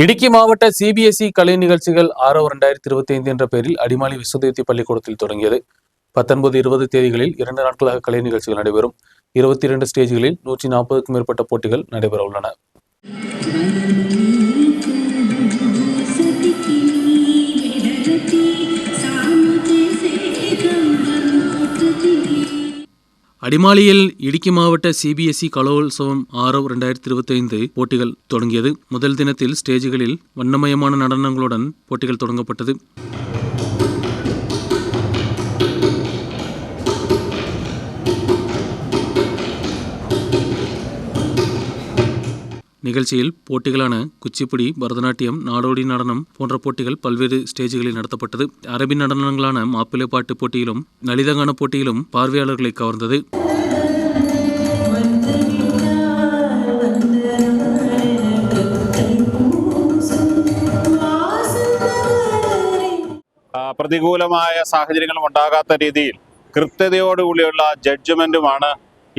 இடுக்கி மாவட்ட சிபிஎஸ்இ கலை நிகழ்ச்சிகள் ஆரோ ரெண்டாயிரத்தி இருபத்தி ஐந்து என்ற பெயரில் அடிமாலி விஸ்வதேத்தி பள்ளிக்கூடத்தில் தொடங்கியது. பத்தொன்பது இருபது தேதிகளில் இரண்டு நாட்களாக கலை நிகழ்ச்சிகள் நடைபெறும். இருபத்தி இரண்டு ஸ்டேஜ்களில் நூற்றி நாற்பதுக்கும் மேற்பட்ட போட்டிகள் நடைபெற உள்ளன அடிமாலியில் இடுக்கி மாவட்ட சிபிஎஸ்இ கலோத்சவம் ஆரோ ரெண்டாயிரத்தி இருபத்தி ஐந்து போட்டிகள் தொடங்கியது. முதல் தினத்தில் ஸ்டேஜ்களில் வண்ணமயமான நடனங்களுடன் போட்டிகள் தொடங்கப்பட்டது. நிகழ்ச்சியில் போட்டிகளான குச்சிப்புடி பரதநாட்டியம் நாடோடி நடனம் போன்ற போட்டிகள் பல்வேறு ஸ்டேஜ்களில் நடத்தப்பட்டது அரபி நடனங்களான மாப்பிள்ளை பாட்டு போட்டியிலும் லலிதகான போட்டியிலும் பார்வையாளர்களை கவர்ந்தது ആ, പ്രതികൂലമായ സാഹചര്യങ്ങളും ഉണ്ടാകാത്ത രീതിയിൽ കൃത്യതയോടുകൂടിയുള്ള ജഡ്ജ്മെന്റുമാണ്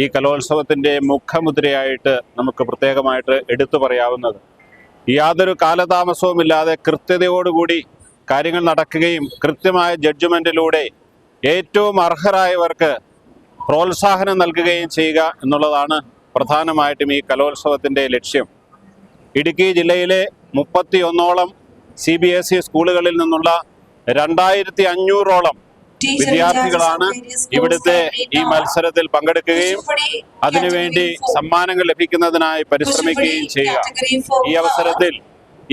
ഈ കലോത്സവത്തിന്റെ മുഖമുദ്രയായിട്ട് നമുക്ക് പ്രത്യേകമായിട്ട് എടുത്തു പറയാവുന്നത്. യാതൊരു കാലതാമസവുമില്ലാതെ കൃത്യതയോടുകൂടി കാര്യങ്ങൾ നടക്കുകയും കൃത്യമായ ജഡ്ജ്മെന്റിലൂടെ ഏറ്റവും അർഹരായവർക്ക് പ്രോത്സാഹനം നൽകുകയും ചെയ്യുക എന്നുള്ളതാണ് പ്രധാനമായിട്ടും ഈ കലോത്സവത്തിന്റെ ലക്ഷ്യം. ഇടുക്കി ജില്ലയിലെ മുപ്പത്തി ഒന്നോളം സി ബി എസ് ഇ സ്കൂളുകളിൽ നിന്നുള്ള രണ്ടായിരത്തി അഞ്ഞൂറോളം വിദ്യാർത്ഥികളാണ് ഇവിടുത്തെ ഈ മത്സരത്തിൽ പങ്കെടുക്കുകയും അതിനുവേണ്ടി സമ്മാനങ്ങൾ ലഭിക്കുന്നതിനായി പരിശ്രമിക്കുകയും ചെയ്യുക. ഈ അവസരത്തിൽ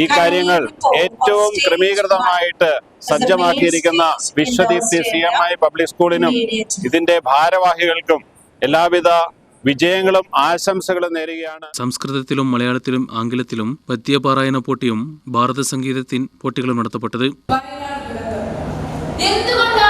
ഈ കാര്യങ്ങൾ ഏറ്റവും ക്രമീകൃതമായിട്ട് സജ്ജമാക്കിയിരിക്കുന്ന Viswadeepthi C M I public സ്കൂളിനും ഇതിന്റെ ഭാരവാഹികൾക്കും എല്ലാവിധ വിജയങ്ങളും ആശംസകളും നേരുകയാണ്. സംസ്കൃതത്തിലും മലയാളത്തിലും ആംഗലത്തിലും പദ്യപാരായണ പോട്ടിയും ഭാരത സംഗീതത്തിൻ പോട്ടികളും നടത്തപ്പെട്ടത്. എന്തുകൊണ്ടാണ്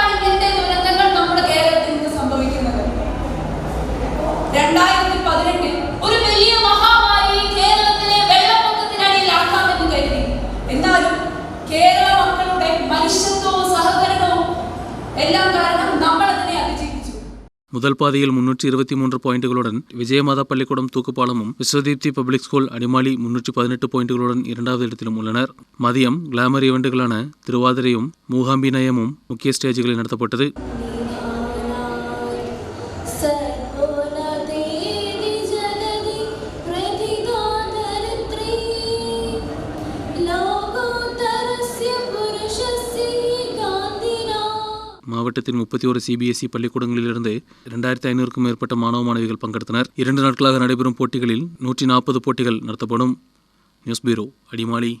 முதல் பாதியில் முன்னூற்றி இருபத்தி மூன்று பாயிண்டுகளுடன் விஜயமாதா பள்ளிக்கூடம் தூக்குப்பாலமும் விஸ்வதீப்தி பப்ளிக் ஸ்கூல் அடிமாலி முன்னூற்றி பதினெட்டு பாயிண்டுகளுடன் இரண்டாவது இடத்திலும் உள்ளனர். மதியம் கிளாமர் ஈவெண்டுகளான திருவாதிரையும் மூகாம்பிநயமும் முக்கிய ஸ்டேஜ்களில் நடத்தப்பட்டது. மாவட்டத்தின் முப்பத்தி ஒரு சிபிஎஸ்இ பள்ளிக்கூடங்களிலிருந்து இரண்டாயிரத்தி ஐநூறுக்கும் மேற்பட்ட மாணவ மாணவிகள் பங்கெடுத்தனர். இரண்டு நாட்களாக நடைபெறும் போட்டிகளில் நூற்றி நாற்பது போட்டிகள் நடத்தப்படும். News bureau Adimali.